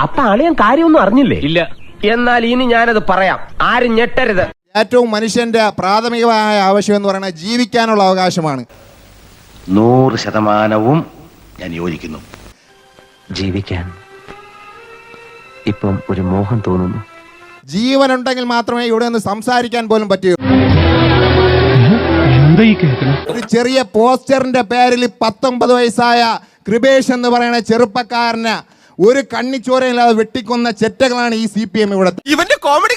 അപ്പൊ അളിയൻ കാര്യമൊന്നും അറിഞ്ഞില്ലേ? ഇല്ല. എന്നാൽ ഇനി ഞാനത് പറയാം. ആരും ഞെട്ടരുത്. ഏറ്റവും മനുഷ്യന്റെ പ്രാഥമികമായ ആവശ്യം എന്ന് പറയുന്നത് ജീവിക്കാനുള്ള അവകാശമാണ്. നൂറ് ശതമാനവും ഞാൻ യോജിക്കുന്നു. ജീവിക്കാൻ ഇപ്പം ഒരു മോഹം തോന്നുന്നു. ജീവനുണ്ടെങ്കിൽ മാത്രമേ ഇവിടെ നിന്ന് സംസാരിക്കാൻ പോലും പറ്റൂ. ഒരു ചെറിയ പോസ്റ്ററിന്റെ പേരിൽ പത്തൊമ്പത് വയസ്സായ കൃപേഷ് എന്ന് പറയുന്ന ചെറുപ്പക്കാരന് ഒരു കണ്ണിച്ചോരയില്ലാതെ വെട്ടിക്കൊന്ന ചെറ്റകളാണ് ഈ സി പി എം ഇവിടെ. ഇവന്റെ കോമഡി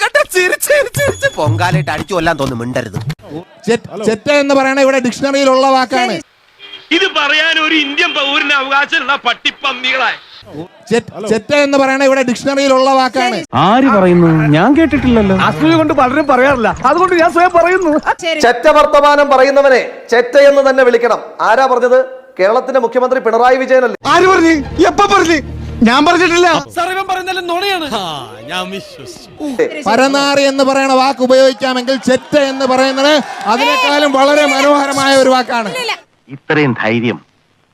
പൊങ്കാലായിട്ട് അടിച്ചു കൊല്ലാൻ തോന്നുന്നു മിണ്ടരുത്. ചെറ്റ എന്ന് പറയണ ഇവിടെ ഡിക്ഷണറിയിലുള്ള വാക്കാണ്. ഇത് പറയാൻ ഒരു ഇന്ത്യൻ പൗരന് അവകാശമുള്ള പട്ടിപ്പന്നികളായി. ചെറ്റ എന്ന് പറയണ ഇവിടെ ഡിക്ഷണറിയിലുള്ള വാക്കാണ്. ആര് പറയുന്നു? ഞാൻ കേട്ടിട്ടില്ലല്ലോ. അസൂയ കൊണ്ട് പലരും പറയാറില്ല. അതുകൊണ്ട് ഞാൻ സ്വയം പറയുന്നു. ചെറ്റ വർത്തമാനം പറയുന്നവനെ ചെറ്റ എന്ന് തന്നെ വിളിക്കണം. ആരാ പറഞ്ഞത്? കേരളത്തിന്റെ മുഖ്യമന്ത്രി പിണറായി വിജയനല്ലേ? ആര് പറഞ്ഞു? എപ്പ പറഞ്ഞു? ഞാൻ പറഞ്ഞിട്ടില്ല. പരനാറി എന്ന് പറയുന്ന വാക്ക് ഉപയോഗിക്കാമെങ്കിൽ ചെറ്റ എന്ന് പറയുന്നത് അതിനേക്കാളും വളരെ മനോഹരമായ ഒരു വാക്കാണ്. ഇത്രയും ധൈര്യം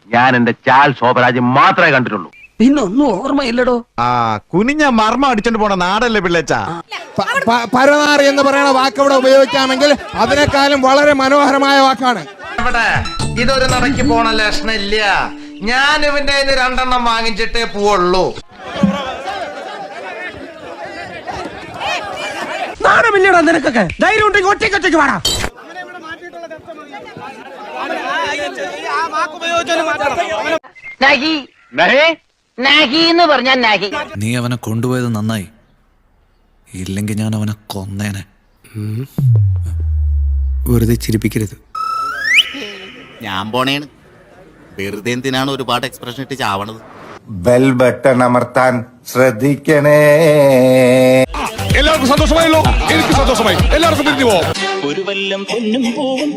ഞാൻ എന്റെ ചാൽ ശോഭരാജ് മാത്രമേ കണ്ടിട്ടുള്ളൂ. പിന്നൊന്നും ഓർമ്മയില്ലടോ. ആ കുനിഞ്ഞ മർമ്മ അടിച്ചോണ്ട് പോണ നാടല്ലേ പിള്ളേച്ച? പരനാറി എന്ന് പറയുന്ന വാക്ക് ഇവിടെ ഉപയോഗിക്കാമെങ്കിൽ അതിനേക്കാളും വളരെ മനോഹരമായ വാക്കാണ്. ഇതൊരു നടക്കി പോണ ലക്ഷണില്ല ഞാൻ ഇവന്റെ കയ്യിന്ന് രണ്ടെണ്ണം വാങ്ങിച്ചിട്ടേ പോവുള്ളൂ. നാണമില്ലടാ നിനക്കൊക്കെ. ധൈര്യം ഉണ്ടെങ്കിൽ ഒറ്റയ്ക്ക് ഒറ്റയ്ക്ക് വാടാ. നീ അവനെ കൊണ്ടുപോയത് നന്നായി. ഇല്ലെങ്കിൽ ഞാൻ അവനെ കൊന്നേനെ. വെറുതെ ചിരിപ്പിക്കരുത്. ഞാൻ പോണേണ്. വെറുതെ എന്തിനാണ് ഒരുപാട് എക്സ്പ്രഷൻ ഇട്ട് ചാവണത്? ബെൽ ബട്ടൺ അമർത്താൻ ശ്രദ്ധിക്കണേ. എല്ലാവർക്കും സന്തോഷമായല്ലോ. എനിക്ക് സന്തോഷമായി. എല്ലാവർക്കും പിരിഞ്ഞു പോവാം. ഒരു വല്ലം പൊന്നും പോവും